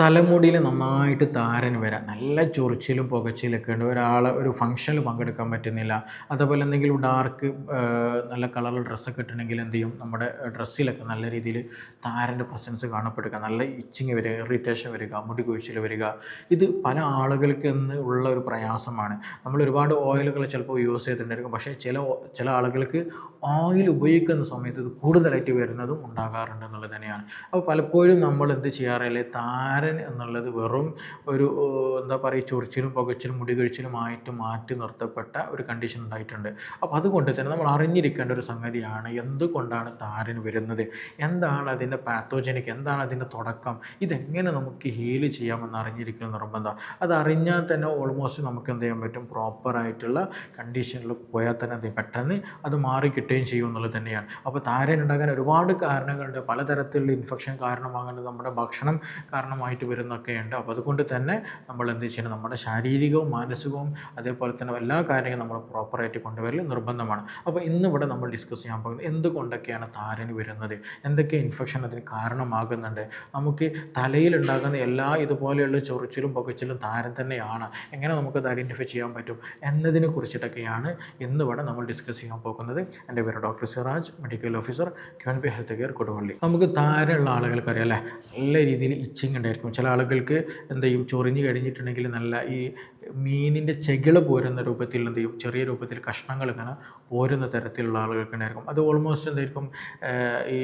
തലമുടിയിൽ നന്നായിട്ട് താരൻ വരാം. നല്ല ചൊറിച്ചിലും പുകച്ചിലൊക്കെ ഉണ്ട്. ഒരാൾ ഒരു ഫംഗ്ഷനിൽ പങ്കെടുക്കാൻ പറ്റുന്നില്ല. അതേപോലെ എന്തെങ്കിലും ഡാർക്ക് നല്ല കളർ ഡ്രസ്സൊക്കെ ഇട്ടിട്ടുണ്ടെങ്കിൽ എന്ത് ചെയ്യും? നമ്മുടെ ഡ്രസ്സിലൊക്കെ നല്ല രീതിയിൽ താരന്റെ പ്രസൻസ് കാണപ്പെടുക. നല്ല ഇച്ചിങ് വരിക ഇറിറ്റേഷൻ വരിക മുടി കൊഴിച്ചിൽ വരിക. ഇത് പല ആളുകൾക്ക് എന്ന് ഉള്ള ഒരു പ്രയാസമാണ്. നമ്മൾ ഒരുപാട് ഓയിലുകൾ ചിലപ്പോൾ യൂസ് ചെയ്തിട്ടുണ്ടായിരിക്കും. പക്ഷേ ചില ചില ആളുകൾക്ക് ഓയിൽ ഉപയോഗിക്കുന്ന സമയത്ത് ഇത് കൂടുതലായിട്ട് വരുന്നതും ഉണ്ടാകാറുണ്ട് എന്നുള്ളത് തന്നെയാണ്. അപ്പോൾ പലപ്പോഴും നമ്മൾ എന്ത് ചെയ്യാറില്ല താരൻ എന്നുള്ളത് വെറും ഒരു എന്താ പറയുക ചൊറിച്ചിലും പുകച്ചിലും മുടി കഴിച്ചിലുമായിട്ട് മാറ്റി നിർത്തപ്പെട്ട ഒരു കണ്ടീഷൻ ഉണ്ടായിട്ടുണ്ട്. അപ്പോൾ അതുകൊണ്ട് തന്നെ നമ്മൾ അറിഞ്ഞിരിക്കേണ്ട ഒരു സംഗതിയാണ് എന്തുകൊണ്ടാണ് താരൻ വരുന്നത്? എന്താണ് അതിന്റെ പാത്തോജനിക് എന്താണ് അതിന്റെ തുടക്കം? ഇതെങ്ങനെ നമുക്ക് ഹീൽ ചെയ്യാമെന്ന് അറിഞ്ഞിരിക്കുന്ന നിർബന്ധം. അത് അറിഞ്ഞാൽ തന്നെ ഓൾമോസ്റ്റ് നമുക്ക് എന്ത് ചെയ്യാൻ പറ്റും? പ്രോപ്പറായിട്ടുള്ള കണ്ടീഷനിൽ പോയാൽ തന്നെ അത് പെട്ടെന്ന് അത് മാറി കിട്ടുകയും ചെയ്യും എന്നുള്ളത് തന്നെയാണ്. അപ്പോൾ താരൻ ഉണ്ടാകാൻ ഒരുപാട് കാരണങ്ങളുണ്ട്. പലതരത്തിലുള്ള ഇൻഫെക്ഷൻ കാരണമാകുന്നത് നമ്മുടെ ഭക്ഷണം കാരണമായിട്ട് വരുന്നൊക്കെയുണ്ട് അപ്പോൾ അതുകൊണ്ട് തന്നെ നമ്മൾ എന്ത് ചെയ്യണം? നമ്മുടെ ശാരീരികവും മാനസികവും അതേപോലെ തന്നെ എല്ലാ കാര്യങ്ങളും നമ്മൾ പ്രോപ്പറായിട്ട് കൊണ്ടുവരൽ നിർബന്ധമാണ്. അപ്പോൾ ഇന്നിവിടെ നമ്മൾ ഡിസ്കസ് ചെയ്യാൻ പോകുന്നത് എന്തുകൊണ്ടൊക്കെയാണ് താരന് വരുന്നത്? എന്തൊക്കെ ഇൻഫെക്ഷൻ അതിന് കാരണമാകുന്നുണ്ട്? നമുക്ക് തലയിലുണ്ടാകുന്ന എല്ലാ ഇതുപോലെയുള്ള ചൊറിച്ചിലും പൊകച്ചിലും താരൻ തന്നെയാണ്. എങ്ങനെ നമുക്കത് ഐഡന്റിഫൈ ചെയ്യാൻ പറ്റും? എന്നതിനെ കുറിച്ചിട്ടൊക്കെയാണ് ഇന്നിവിടെ നമ്മൾ ഡിസ്കസ് ചെയ്യാൻ പോകുന്നത്. എന്റെ പേര് doctor Siraj medical officer queen B health care Koduvally. നമുക്ക് താരമുള്ള ആളുകൾക്കറിയാം അല്ലേ? നല്ല രീതിയിൽ ഇച്ചിങ് ഉണ്ടായിരിക്കും. ചില ആളുകൾക്ക് എന്ത് ചെയ്യും? ചൊറിഞ്ഞ് കഴിഞ്ഞിട്ടുണ്ടെങ്കിൽ നല്ല ഈ മീനിന്റെ ചെകിൾ പോരുന്ന രൂപത്തിൽ എന്ത് ചെയ്യും? ചെറിയ രൂപത്തിൽ കഷ്ണങ്ങൾ ഇങ്ങനെ പോരുന്ന തരത്തിലുള്ള ആളുകൾക്ക് ഉണ്ടായിരിക്കും. അത് ഓൾമോസ്റ്റ് എന്തായിരിക്കും ഈ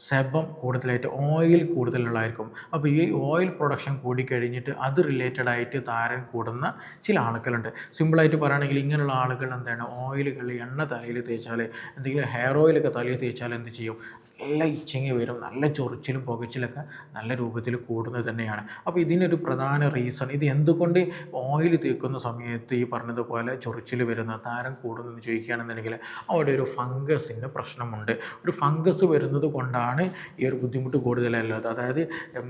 സെബം കൂടുതലായിട്ട് ഓയിൽ കൂടുതലുള്ളതായിരിക്കും. അപ്പോൾ ഈ ഓയിൽ പ്രൊഡക്ഷൻ കൂടി കഴിഞ്ഞിട്ട് അത് റിലേറ്റഡ് ആയിട്ട് താരൻ കൂടുന്ന ചില ആളുകളുണ്ട്. സിമ്പിളായിട്ട് പറയുകയാണെങ്കിൽ ഇങ്ങനെയുള്ള ആളുകൾ എന്താണ്? ഓയിലുകൾ എണ്ണ തലയിൽ തേച്ചാൽ എന്തെങ്കിലും ഹെയർ ഓയിലൊക്കെ തലയിൽ തേച്ചാൽ എന്ത് ചെയ്യും? നല്ല ഇച്ചിങ് വരും നല്ല ചൊറിച്ചിലും പുകച്ചിലൊക്കെ നല്ല രൂപത്തിൽ കൂടുന്നത് തന്നെയാണ്. അപ്പോൾ ഇതിനൊരു പ്രധാന റീസൺ ഇത് എന്തുകൊണ്ട് ഓയിൽ തേക്കുന്ന സമയത്ത് ഈ പറഞ്ഞതുപോലെ ചൊറിച്ചിൽ വരുന്ന താരം കൂടുന്നെന്ന് ചോദിക്കുകയാണെന്നുണ്ടെങ്കിൽ അവിടെ ഒരു ഫംഗസിന്റെ പ്രശ്നമുണ്ട്. ഒരു ഫംഗസ് വരുന്നത് കൊണ്ടാണ് ഈ ഒരു ബുദ്ധിമുട്ട് കൂടുതലുള്ളത്. അതായത്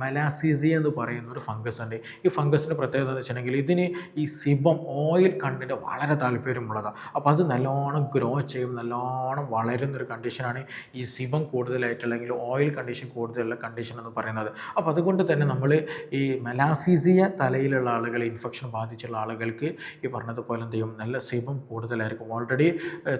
മെലാസിസി എന്ന് പറയുന്ന ഒരു ഫംഗസ് ഉണ്ട് ഈ ഫംഗസിന്റെ പ്രത്യേകത എന്ന് വെച്ചിട്ടുണ്ടെങ്കിൽ ഇതിന് ഈ സിബം ഓയിൽ കണ്ടിന്റെ വളരെ താല്പര്യമുള്ളതാണ്. അപ്പോൾ അത് നല്ലോണം ഗ്രോ ചെയ്യും നല്ലോണം വളരുന്നൊരു കണ്ടീഷനാണ് ഈ സിബം കൂടുതലായിട്ട് അല്ലെങ്കിൽ ഓയിൽ കണ്ടീഷൻ കൂടുതലുള്ള കണ്ടീഷൻ എന്ന് പറയുന്നത്. അപ്പോൾ അതുകൊണ്ട് തന്നെ നമ്മൾ ഈ മെലാസീസിയ തലയിലുള്ള ആളുകൾ ഇൻഫെക്ഷൻ ബാധിച്ചുള്ള ആളുകൾക്ക് ഈ പറഞ്ഞതുപോലെ എന്ത് ചെയ്യും? നല്ല സിബം കൂടുതലായിരിക്കും. ഓൾറെഡി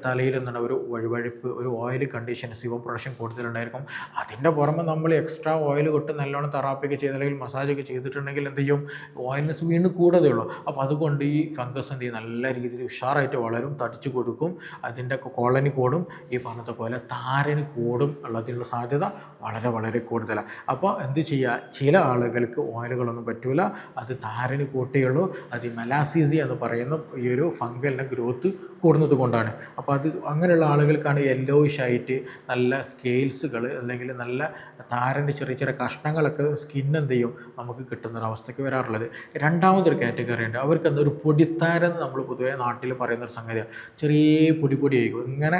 തലയിൽ എന്താണ് ഒരു വഴുവഴുപ്പ് ഒരു ഓയിൽ കണ്ടീഷൻ സിബം പ്രൊഡക്ഷൻ കൂടുതലുണ്ടായിരിക്കും. അതിന്റെ പുറമെ നമ്മൾ എക്സ്ട്രാ ഓയിൽ കൊട്ട് നല്ലോണം തെറാപ്പിക്ക് ചെയ്ത് അല്ലെങ്കിൽ മസാജൊക്കെ ചെയ്തിട്ടുണ്ടെങ്കിൽ എന്ത് ചെയ്യും? ഓയിൽനെസ് വീണ്ടും കൂടുതലേ ഉള്ളൂ. അപ്പോൾ അതുകൊണ്ട് ഈ ഫംഗസ് എന്ത് ചെയ്യും? നല്ല രീതിയിൽ ഉഷാറായിട്ട് വളരും തടിച്ചു കൊടുക്കും. അതിന്റെ കോളനി കൂടും. ഈ പറഞ്ഞതുപോലെ താരന് കൂടും ഉള്ളതിനുള്ള സാധ്യത വളരെ വളരെ കൂടുതലാണ് അപ്പോൾ എന്ത് ചെയ്യുക ചില ആളുകൾക്ക് ഓയിലുകളൊന്നും പറ്റില്ല അത് താരന് കൂട്ടിയുള്ളൂ. അത് മെലാസീസി എന്ന് പറയുന്ന ഈ ഒരു ഫംഗലിന്റെ ഗ്രോത്ത് കൂടുന്നത് കൊണ്ടാണ് അപ്പോൾ അത് അങ്ങനെയുള്ള ആളുകൾക്കാണ് യെല്ലോയിഷ് ആയിട്ട് നല്ല സ്കെയിൽസുകൾ അല്ലെങ്കിൽ നല്ല താരന്റെ ചെറിയ ചെറിയ കഷ്ണങ്ങളൊക്കെ സ്കിൻ എന്ത് ചെയ്യും? നമുക്ക് കിട്ടുന്ന ഒരു അവസ്ഥയ്ക്ക് വരാറുള്ളത്. രണ്ടാമതൊരു കാറ്റഗറി ഉണ്ട്. അവർക്ക് എന്താ ഒരു പൊടിത്താരം നമ്മൾ പൊതുവേ നാട്ടിൽ പറയുന്ന ഒരു സംഗതിയാണ് ചെറിയ പൊടി പൊടി ആയിരിക്കും. ഇങ്ങനെ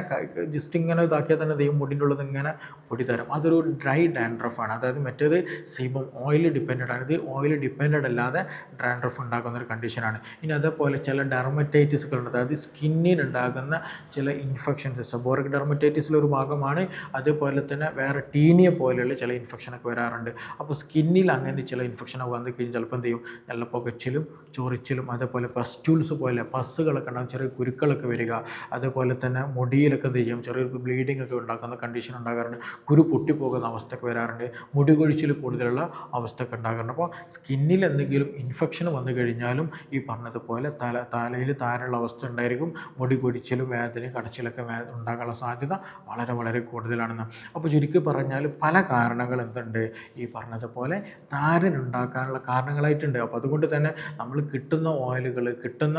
ജസ്റ്റ് ഇങ്ങനെ ഇതാക്കിയാൽ തന്നെ ദൈവം മുടിന്റെ ഉള്ളത് ഇങ്ങനെ പൊടി തരും അതൊരു ഡ്രൈ ഡാൻഡ്രഫാണ് അതായത് മറ്റേത് സീബം ഓയിൽ ഡിപ്പെൻഡഡ് ആണ്. ഇത് ഓയിൽ ഡിപ്പെൻഡഡ് അല്ലാതെ ഡാൻഡ്രഫ് ഉണ്ടാക്കുന്ന ഒരു കണ്ടീഷനാണ് ഇനി അതേപോലെ ചില ഡെർമറ്റൈറ്റിസുകളുണ്ട് അതായത് സ്കിന്നിന് ഉണ്ടാകുന്ന ചില ഇൻഫെക്ഷൻസ് സബോറിക് ഡെർമറ്റൈറ്റിസിലെ ഒരു ഭാഗമാണ്. അതേപോലെ തന്നെ വേറെ ടീനിയ പോലെയുള്ള ചില ഇൻഫെക്ഷനൊക്കെ വരാറുണ്ട്. അപ്പോൾ സ്കിന്നിൽ അങ്ങനെ ചില ഇൻഫെക്ഷനൊക്കെ വന്നു കഴിഞ്ഞാൽ ചിലപ്പോൾ എന്ത് ചെയ്യും നല്ല പുകച്ചിലും ചൊറിച്ചിലും അതേപോലെ പസ്റ്റൂൾസ് പോലെ പസ്സുകളൊക്കെ ഉണ്ടാകും. ചെറിയ കുരുക്കളൊക്കെ വരിക. അതേപോലെ തന്നെ മുടിയിലൊക്കെ എന്ത് ചെയ്യും? ചെറിയൊരു ബ്ലീഡിംഗ് ഒക്കെ ഉണ്ടാക്കുന്ന കണ്ടീഷൻ ഉണ്ടാകാറുണ്ട്. കുരു പൊട്ടിപ്പോകുന്ന അവസ്ഥയൊക്കെ വരാറുണ്ട്. മുടി കൊഴിച്ചിൽ കൂടുതലുള്ള അവസ്ഥയൊക്കെ ഉണ്ടാകാറുണ്ട്. അപ്പോൾ സ്കിന്നിൽ എന്തെങ്കിലും ഇൻഫെക്ഷൻ വന്നു കഴിഞ്ഞാലും ഈ പറഞ്ഞതുപോലെ തല തലയിൽ താരുള്ള അവസ്ഥ ഉണ്ടായിരിക്കും. മുടി കൊടിച്ചിലും വേദനയും കടച്ചിലൊക്കെ വേ ഉണ്ടാകാനുള്ള സാധ്യത വളരെ വളരെ കൂടുതലാണെന്ന്. അപ്പോൾ ചുരുക്കി പറഞ്ഞാൽ പല കാരണങ്ങൾ എന്തുണ്ട്? ഈ പറഞ്ഞതുപോലെ താരൻ ഉണ്ടാക്കാനുള്ള കാരണങ്ങളായിട്ടുണ്ട്. അപ്പോൾ അതുകൊണ്ട് തന്നെ നമ്മൾ കിട്ടുന്ന ഓയിലുകൾ കിട്ടുന്ന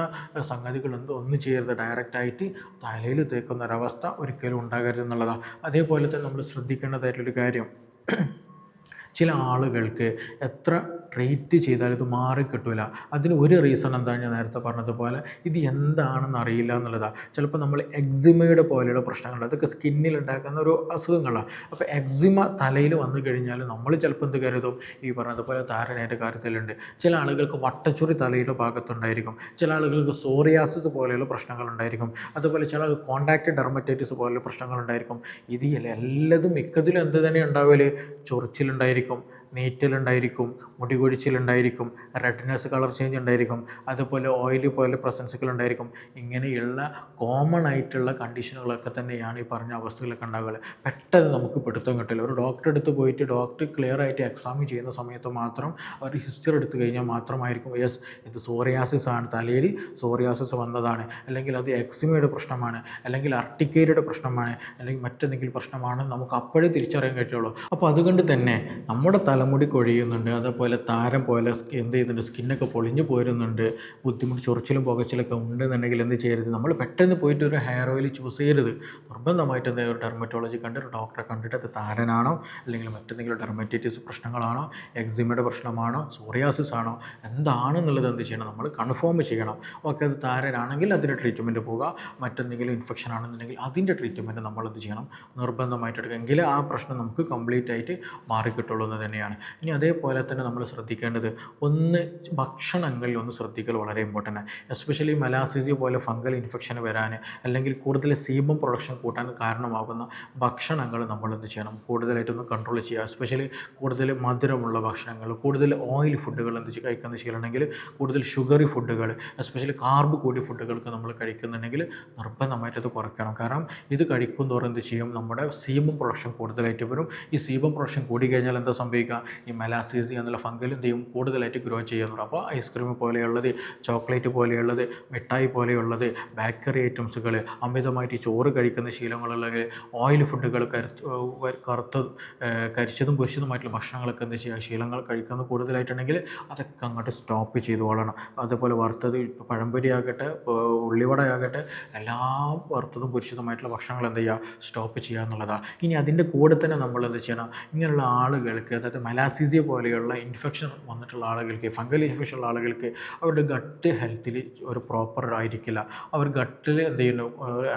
സംഗതികൾ എന്തോ ഒന്നും ചെയ്യരുത്. ഡയറക്റ്റായിട്ട് തലയിൽ തേക്കുന്ന ഒരവസ്ഥ ഒരിക്കലും ഉണ്ടാകരുത് എന്നുള്ളതാണ് അതേപോലെ തന്നെ നമ്മൾ ശ്രദ്ധിക്കേണ്ടതായിട്ടുള്ളൊരു കാര്യം ചില ആളുകൾക്ക് എത്ര ട്രീറ്റ് ചെയ്താൽ ഇത് മാറിക്കിട്ടില്ല അതിന് ഒരു റീസൺ എന്താണ് ഞാൻ നേരത്തെ പറഞ്ഞതുപോലെ? ഇത് എന്താണെന്ന് അറിയില്ല എന്നുള്ളതാണ് ചിലപ്പോൾ നമ്മൾ എക്സിമയുടെ പോലെയുള്ള പ്രശ്നങ്ങൾ അതൊക്കെ സ്കിന്നിൽ ഉണ്ടാക്കുന്ന ഒരു അസുഖങ്ങളാണ് അപ്പോൾ എക്സിമ തലയിൽ വന്നു കഴിഞ്ഞാൽ നമ്മൾ ചിലപ്പോൾ എന്ത് കരുതും? ഈ പറഞ്ഞതുപോലെ താരനായിട്ട് കാര്യത്തിലുണ്ട്. ചില ആളുകൾക്ക് വട്ടച്ചുറി തലയുടെ ഭാഗത്തുണ്ടായിരിക്കും. ചില ആളുകൾക്ക് സോറിയാസിസ് പോലെയുള്ള പ്രശ്നങ്ങൾ ഉണ്ടായിരിക്കും അതുപോലെ ചില കോണ്ടാക്ട് ഡെർമറ്റൈറ്റിസ് പോലെയുള്ള പ്രശ്നങ്ങൾ ഉണ്ടായിരിക്കും ഇത് എല്ലാം മിക്കതിലും എന്ത് തന്നെ ഉണ്ടാവില്ല ചൊറിച്ചിലുണ്ടായിരിക്കും. നീറ്റലുണ്ടായിരിക്കും മുടി കൊഴിച്ചിലുണ്ടായിരിക്കും റെഡ്നെസ് കളർ ചേഞ്ച് ഉണ്ടായിരിക്കും അതുപോലെ ഓയിൽ പോലെ പ്രസൻസുകൾ ഉണ്ടായിരിക്കും. ഇങ്ങനെയുള്ള കോമൺ ആയിട്ടുള്ള കണ്ടീഷനുകളൊക്കെ തന്നെയാണ് ഈ പറഞ്ഞ അവസ്ഥകളൊക്കെ ഉണ്ടാകുക പെട്ടെന്ന് നമുക്ക് പിടുത്തം കിട്ടില്ല. ഒരു ഡോക്ടറെ അടുത്ത് പോയിട്ട് ഡോക്ടർ ക്ലിയർ ആയിട്ട് എക്സാമിൻ ചെയ്യുന്ന സമയത്ത് മാത്രം അവർ ഹിസ്റ്ററി എടുത്തു കഴിഞ്ഞാൽ മാത്രമായിരിക്കും യെസ് ഇത് സോറിയാസിസ് ആണ്. തലയിൽ സോറിയാസിസ് വന്നതാണ്. അല്ലെങ്കിൽ അത് എക്സിമയുടെ പ്രശ്നമാണ്. അല്ലെങ്കിൽ അർട്ടിക്കേരിയുടെ പ്രശ്നമാണ്. അല്ലെങ്കിൽ മറ്റെന്തെങ്കിലും പ്രശ്നമാണ്. നമുക്ക് അപ്പോഴേ തിരിച്ചറിയാൻ കഴിയുള്ളൂ. അപ്പോൾ അതുകൊണ്ട് തന്നെ നമ്മുടെ തലമുടി കൊഴിയുന്നുണ്ട് അതേപോലെ താരം പോലെ എന്ത് ചെയ്യുന്നുണ്ട് സ്കിന്നൊക്കെ പൊളിഞ്ഞു പോരുന്നുണ്ട് ബുദ്ധിമുട്ട് ചൊറിച്ചിലും പുകച്ചിലൊക്കെ ഉണ്ടെന്നുണ്ടെങ്കിൽ എന്ത് ചെയ്യരുത്? നമ്മൾ പെട്ടെന്ന് പോയിട്ട് ഒരു ഹെയർ ഓയിൽ ചൂസ് ചെയ്യരുത്. നിർബന്ധമായിട്ട് എന്തെങ്കിലും ഒരു ഡെർമറ്റോളജി കണ്ട് ഒരു ഡോക്ടറെ കണ്ടിട്ട് അത് താരനാണോ? അല്ലെങ്കിൽ മറ്റെന്തെങ്കിലും ഡെർമറ്റൈറ്റിസ് പ്രശ്നങ്ങളാണോ? എക്സിമയുടെ പ്രശ്നമാണോ? സോറിയാസിസ് ആണോ? എന്താണെന്നുള്ളത് എന്ത് ചെയ്യണം? നമ്മൾ കൺഫേം ചെയ്യണം. ഓക്കെ അത് താരനാണെങ്കിൽ അതിന്റെ ട്രീറ്റ്മെന്റ് പോവുക. മറ്റെന്തെങ്കിലും ഇൻഫെക്ഷൻ ആണെന്നുണ്ടെങ്കിൽ അതിന്റെ ട്രീറ്റ്മെന്റ് നമ്മൾ എന്ത് ചെയ്യണം? നിർബന്ധമായിട്ട് എടുക്കുക. എങ്കിൽ ആ പ്രശ്നം നമുക്ക് കംപ്ലീറ്റ് ആയിട്ട് മാറിക്കിട്ടുള്ളൂ എന്ന് തന്നെയാണ്. ഇനി അതേപോലെ തന്നെ നമ്മൾ ശ്രദ്ധിക്കേണ്ടത് ഒന്ന് ഭക്ഷണങ്ങളിൽ ഒന്ന് ശ്രദ്ധിക്കൽ വളരെ ഇമ്പോർട്ടന്റ് ആണ്. എസ്പെഷ്യലി മലാസിസി പോലെ ഫംഗൽ ഇൻഫെക്ഷൻ വരാൻ അല്ലെങ്കിൽ കൂടുതൽ സീബം പ്രൊഡക്ഷൻ കൂട്ടാൻ കാരണമാകുന്ന ഭക്ഷണങ്ങൾ നമ്മൾ എന്ത് ചെയ്യണം? കൂടുതലായിട്ടൊന്ന് കൺട്രോൾ ചെയ്യുക. എസ്പെഷ്യലി കൂടുതൽ മധുരമുള്ള ഭക്ഷണങ്ങൾ കൂടുതൽ ഓയിൽ ഫുഡുകൾ എന്ത് കഴിക്കുന്ന ശീലമുണ്ടെങ്കിൽ കൂടുതൽ ഷുഗറി ഫുഡുകൾ എസ്പെഷ്യലി കാർബ് കൂടിയ ഫുഡുകൾക്ക് നമ്മൾ കഴിക്കുന്നുണ്ടെങ്കിൽ നിർബന്ധമായിട്ട് അത് കുറയ്ക്കണം. കാരണം ഇത് കഴിക്കും തോറും എന്ത് ചെയ്യും? നമ്മുടെ സീബം പ്രൊഡക്ഷൻ കൂടുതലായിട്ട് വരും. ഈ സീബം പ്രൊഡക്ഷൻ കൂടി കഴിഞ്ഞാൽ എന്താ സംഭവിക്കുക? ഈ മെലാസീസി എന്നുള്ള ഫംഗലും എന്ത് ചെയ്യും? കൂടുതലായിട്ട് ഗ്രോ ചെയ്യുന്നുണ്ട്. അപ്പോൾ ഐസ്ക്രീം പോലെയുള്ളത് ചോക്ലേറ്റ് പോലെയുള്ളത് മിഠായി പോലെയുള്ളത് ബേക്കറി ഐറ്റംസുകൾ അമിതമായിട്ട് ചോറ് കഴിക്കുന്ന ശീലങ്ങളുള്ളത് ഓയിൽ ഫുഡുകൾ കരുത്ത് കറുത്ത കരിച്ചതും പൊരിച്ചതുമായിട്ടുള്ള ഭക്ഷണങ്ങളൊക്കെ എന്താ ചെയ്യുക? ശീലങ്ങൾ കഴിക്കുന്നത് കൂടുതലായിട്ടുണ്ടെങ്കിൽ അതൊക്കെ അങ്ങോട്ട് സ്റ്റോപ്പ് ചെയ്ത് കൊള്ളണം. അതുപോലെ വറുത്തത് പഴംപൊരി ആകട്ടെ ഉള്ളിവട ആകട്ടെ എല്ലാം വറുത്തതും പൊരിച്ചതുമായിട്ടുള്ള ഭക്ഷണങ്ങൾ എന്ത് ചെയ്യുക? സ്റ്റോപ്പ് ചെയ്യുക എന്നുള്ളതാണ്. ഇനി അതിന്റെ കൂടെ തന്നെ നമ്മൾ എന്ത് ചെയ്യണം? ഇങ്ങനെയുള്ള ആളുകൾക്ക് അതായത് മലാസിസിയ പോലെയുള്ള ഇൻഫെക്ഷൻ വന്നിട്ടുള്ള ആളുകൾക്ക് ഫംഗൽ ഇൻഫെക്ഷൻ ഉള്ള ആളുകൾക്ക് അവരുടെ ഗട്ട് ഹെൽത്തിൽ ഒരു പ്രോപ്പർ ആയിരിക്കില്ല. അവർ ഗട്ടിൽ എന്ത് ചെയ്യുന്നു?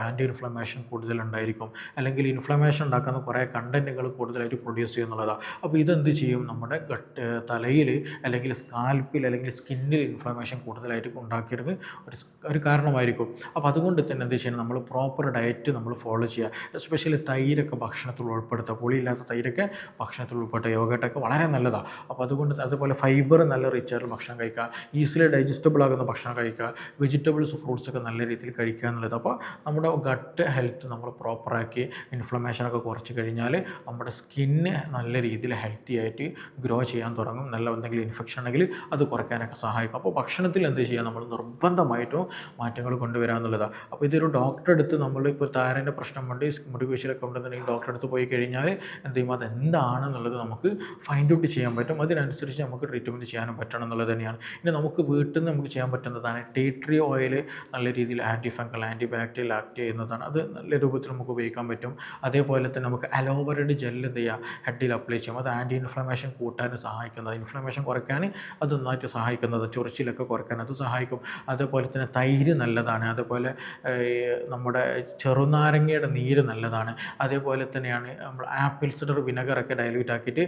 ആന്റി ഇൻഫ്ലമേഷൻ കൂടുതലുണ്ടായിരിക്കും. അല്ലെങ്കിൽ ഇൻഫ്ലമേഷൻ ഉണ്ടാക്കുന്ന കുറേ കണ്ടന്റുകൾ കൂടുതലായിട്ട് പ്രൊഡ്യൂസ് ചെയ്യുന്നുള്ളതാണ് അപ്പോൾ ഇതെന്ത് ചെയ്യും? നമ്മുടെ ഗട്ട് തലയിൽ അല്ലെങ്കിൽ സ്കാൽപ്പിൽ അല്ലെങ്കിൽ സ്കിന്നിൽ ഇൻഫ്ലമേഷൻ കൂടുതലായിട്ട് ഉണ്ടാക്കിയെടുക്കുന്ന ഒരു ഒരു കാരണമായിരിക്കും. അപ്പോൾ അതുകൊണ്ട് തന്നെ എന്ത് ചെയ്യണം? നമ്മൾ പ്രോപ്പർ ഡയറ്റ് നമ്മൾ ഫോളോ ചെയ്യുക. എസ്പെഷ്യലി തൈരൊക്കെ ഭക്ഷണത്തിൽ ഉൾപ്പെടുത്തുക. പുളിയില്ലാത്ത തൈരൊക്കെ ഭക്ഷണത്തിൽ ഉൾപ്പെടുത്തുക. യോഗട്ടൊക്കെ വളരെ നല്ലതാണ് അപ്പോൾ അതുകൊണ്ട് അതുപോലെ ഫൈബർ നല്ല റിച്ച് ആയിട്ടുള്ള ഭക്ഷണം കഴിക്കുക ഈസിലി ഡൈജസ്റ്റബിൾ ആകുന്ന ഭക്ഷണം കഴിക്കുക വെജിറ്റബിൾസ് ഫ്രൂട്ട്സ് ഒക്കെ നല്ല രീതിയിൽ കഴിക്കുക എന്നുള്ളത്. അപ്പോൾ നമ്മുടെ ഗട്ട് ഹെൽത്ത് നമ്മൾ പ്രോപ്പറാക്കി ഇൻഫ്ലമേഷനൊക്കെ കുറച്ച് കഴിഞ്ഞാൽ നമ്മുടെ സ്കിന്ന് നല്ല രീതിയിൽ ഹെൽത്തി ആയിട്ട് ഗ്രോ ചെയ്യാൻ തുടങ്ങും. നല്ല എന്തെങ്കിലും ഇൻഫെക്ഷൻ ഉണ്ടെങ്കിൽ അത് കുറയ്ക്കാനൊക്കെ സഹായിക്കും. അപ്പോൾ ഭക്ഷണത്തിൽ എന്ത് ചെയ്യാം നമ്മൾ നിർബന്ധമായിട്ടും മാറ്റങ്ങൾ കൊണ്ടുവരിക എന്നുള്ളതാണ് അപ്പോൾ ഇതൊരു ഡോക്ടറെ അടുത്ത് നമ്മൾ ഇപ്പോൾ താരന്റെ പ്രശ്നമുണ്ട് മുടി വീഴ്ചയിലൊക്കെ ഉണ്ടെന്നുണ്ടെങ്കിൽ ഡോക്ടറെ അടുത്ത് പോയി കഴിഞ്ഞാൽ എന്ത് ചെയ്യും? അതെന്താണെന്നുള്ളത് നമുക്ക് ഫൈൻഡ് ഔട്ട് ചെയ്യാൻ പറ്റും. അതിനനുസരിച്ച് നമുക്ക് ട്രീറ്റ്മെന്റ് ചെയ്യാനും പറ്റണം എന്നുള്ളത് തന്നെയാണ്. ഇനി നമുക്ക് വീട്ടിൽ നിന്ന് നമുക്ക് ചെയ്യാൻ പറ്റുന്നതാണ്. ടേട്രി ഓയിൽ നല്ല രീതിയിൽ anti fungal anti bacterial act ചെയ്യുന്നതാണ്. അത് നല്ല രൂപത്തിൽ നമുക്ക് ഉപയോഗിക്കാൻ പറ്റും. അതേപോലെ തന്നെ നമുക്ക് അലോവറയുടെ ജെല്ല് എന്ത് ചെയ്യുക ഹെഡിൽ അപ്ലൈ ചെയ്യും. അത് ആന്റി ഇൻഫ്ലമേഷൻ കൂട്ടാനും സഹായിക്കുന്നത് ഇൻഫ്ലമേഷൻ കുറയ്ക്കാൻ അത് നന്നായിട്ട് സഹായിക്കുന്നത് ചൊറിച്ചിലൊക്കെ കുറയ്ക്കാൻ അത് സഹായിക്കും. അതേപോലെ തന്നെ തൈര് നല്ലതാണ്. അതേപോലെ നമ്മുടെ ചെറുനാരങ്ങയുടെ നീര് നല്ലതാണ്. അതേപോലെ തന്നെയാണ് നമ്മൾ ആപ്പിൾ സിഡർ വിനെഗറൊക്കെ ഡയലൂട്ട് ആക്കിയിട്ട്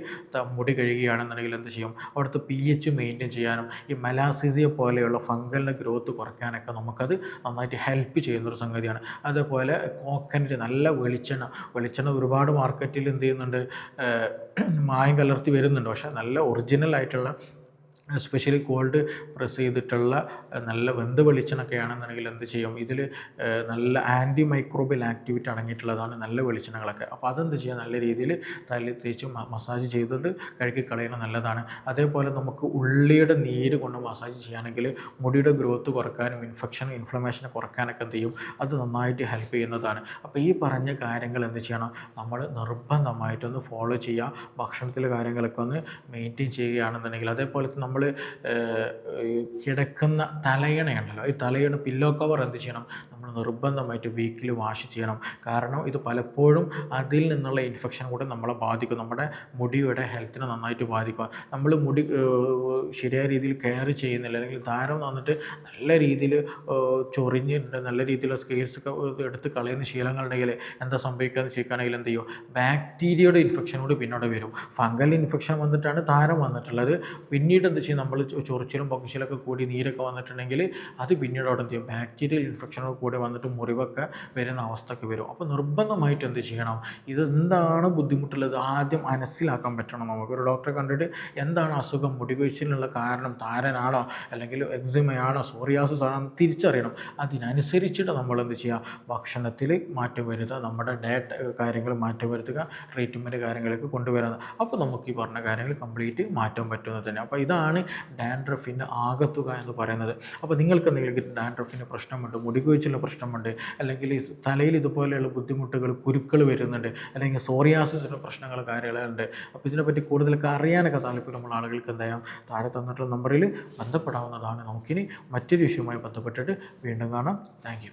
മുടി കഴുകുകയാണെന്നുണ്ടെങ്കിൽ എന്ത് ചെയ്യും? അവിടുത്തെ പി എച്ച് മെയിന്റെയിൻ ചെയ്യാനും ഈ മലാസിസിയ പോലെയുള്ള ഫംഗലിന്റെ ഗ്രോത്ത് കുറയ്ക്കാനൊക്കെ നമുക്കത് നന്നായിട്ട് ഹെൽപ്പ് ചെയ്യുന്നൊരു സംഗതിയാണ്. അതേപോലെ കോക്കനറ്റ് നല്ല വെളിച്ചെണ്ണ. വെളിച്ചെണ്ണ ഒരുപാട് മാർക്കറ്റിൽ എന്ത് ചെയ്യുന്നുണ്ട്? മായം കലർത്തി വരുന്നുണ്ട്. പക്ഷേ നല്ല ഒറിജിനൽ ആയിട്ടുള്ള എസ്പെഷ്യലി കോൾഡ് പ്രസ് ചെയ്തിട്ടുള്ള നല്ല വെന്ത് വെളിച്ചെണ്ണൊക്കെ ആണെന്നുണ്ടെങ്കിൽ എന്ത് ചെയ്യും? ഇതിൽ നല്ല ആന്റി മൈക്രോബിയൽ ആക്ടിവിറ്റി അടങ്ങിയിട്ടുള്ളതാണ് നല്ല വെളിച്ചെണ്ണകളൊക്കെ അപ്പോൾ അതെന്ത് ചെയ്യുക നല്ല രീതിയിൽ തലയിൽ തേച്ച് മസാജ് ചെയ്തിട്ട് കഴുകി കളയുന്നത് നല്ലതാണ്. അതേപോലെ നമുക്ക് ഉള്ളിയുടെ നീര് കൊണ്ട് മസാജ് ചെയ്യുകയാണെങ്കിൽ മുടിയുടെ ഗ്രോത്ത് കുറക്കാനും ഇൻഫെക്ഷൻ ഇൻഫ്ലമേഷൻ കുറക്കാനൊക്കെ എന്ത് ചെയ്യും? അത് നന്നായിട്ട് ഹെൽപ്പ് ചെയ്യുന്നതാണ്. അപ്പോൾ ഈ പറഞ്ഞ കാര്യങ്ങൾ എന്ത് ചെയ്യണം? നമ്മൾ നിർബന്ധമായിട്ടൊന്ന് ഫോളോ ചെയ്യുക. ഭക്ഷണത്തിലെ കാര്യങ്ങളൊക്കെ ഒന്ന് മെയിന്റെയിൻ ചെയ്യുകയാണെന്നുണ്ടെങ്കിൽ അതേപോലെ നമ്മൾ കിടക്കുന്ന തലയണയുണ്ടല്ലോ. ഈ തലയണ പില്ലോ കവർ എന്ത് ചെയ്യണം? നമ്മൾ നിർബന്ധമായിട്ട് വീക്കിൽ വാഷ് ചെയ്യണം. കാരണം ഇത് പലപ്പോഴും അതിൽ നിന്നുള്ള ഇൻഫെക്ഷൻ കൂടെ നമ്മളെ ബാധിക്കും. നമ്മുടെ മുടിയുടെ ഹെൽത്തിനെ നന്നായിട്ട് ബാധിക്കുക നമ്മൾ മുടി ശരിയായ രീതിയിൽ കെയർ ചെയ്യുന്നില്ല. അല്ലെങ്കിൽ താരം വന്നിട്ട് നല്ല രീതിയിൽ ചൊറിഞ്ഞിട്ടുണ്ട്. നല്ല രീതിയിലുള്ള സ്കെയിൽസ് ഒക്കെ എടുത്ത് കളയുന്ന ശീലങ്ങളുണ്ടെങ്കിൽ എന്താ സംഭവിക്കാന്ന് ചോദിക്കുകയാണെങ്കിൽ എന്ത് ചെയ്യും? ബാക്ടീരിയയുടെ ഇൻഫെക്ഷൻ കൂടി പിന്നോട്ട് വരും. ഫംഗൽ ഇൻഫെക്ഷൻ വന്നിട്ടാണ് താരം വന്നിട്ടുള്ളത്. പിന്നീട് എന്ത് ചെയ്യും നമ്മൾ ചൊറിച്ചിലും പൊക്കച്ചിലൊക്കെ കൂടി നീരൊക്കെ വന്നിട്ടുണ്ടെങ്കിൽ അത് പിന്നീട് അവിടെ എന്ത് ചെയ്യും? ബാക്ടീരിയൽ ഇൻഫെക്ഷനൊക്കെ കൂടി വന്നിട്ട് മുറിവൊക്കെ വരുന്ന അവസ്ഥയൊക്കെ വരും. അപ്പോൾ നിർബന്ധമായിട്ട് എന്ത് ചെയ്യണം? ഇതെന്താണ് ബുദ്ധിമുട്ടുള്ളത്? ആദ്യം മനസ്സിലാക്കാൻ പറ്റണം നമുക്ക്. ഒരു ഡോക്ടറെ കണ്ടിട്ട് എന്താണ് അസുഖം? മുടിവീഴ്ചയിലുള്ള കാരണം താരനാണോ? അല്ലെങ്കിൽ എക്സിമയാണോ സോറിയാസിസ് ആണോ? തിരിച്ചറിയണം. അതിനനുസരിച്ചിട്ട് നമ്മൾ എന്ത് ചെയ്യുക? ഭക്ഷണത്തിൽ മാറ്റം വരുത്തുക നമ്മുടെ ഡയറ്റ് കാര്യങ്ങൾ മാറ്റം വരുത്തുക ട്രീറ്റ്മെന്റ് കാര്യങ്ങളൊക്കെ കൊണ്ടുവരുന്നത് അപ്പോൾ നമുക്ക് ഈ പറഞ്ഞ കാര്യങ്ങൾ കംപ്ലീറ്റ് മാറ്റാൻ പറ്റുന്നത് തന്നെ. അപ്പോൾ ഇതാണ് ഡാൻഡ്രഫിന്റെ ആകത്തുക എന്ന് പറയുന്നത്. അപ്പോൾ നിങ്ങൾക്ക് എന്തെങ്കിലും ഡാൻഡ്രഫിന്റെ പ്രശ്നമുണ്ട് മുടി കൊഴിച്ചിലുള്ള പ്രശ്നമുണ്ട് അല്ലെങ്കിൽ തലയിൽ ഇതുപോലെയുള്ള ബുദ്ധിമുട്ടുകൾ കുരുക്കൾ വരുന്നുണ്ട് അല്ലെങ്കിൽ സോറിയാസിന്റെ പ്രശ്നങ്ങൾ കാര്യങ്ങളുണ്ട്. അപ്പോൾ ഇതിനെപ്പറ്റി കൂടുതലൊക്കെ അറിയാനൊക്കെ താല്പര്യമുള്ള ആളുകൾക്ക് എന്തായാലും താഴെ തന്നിട്ടുള്ള നമ്പറിൽ ബന്ധപ്പെടാവുന്നതാണ്. നമുക്കിനി മറ്റൊരു വിഷയവുമായി ബന്ധപ്പെട്ടിട്ട് വീണ്ടും കാണാം. താങ്ക്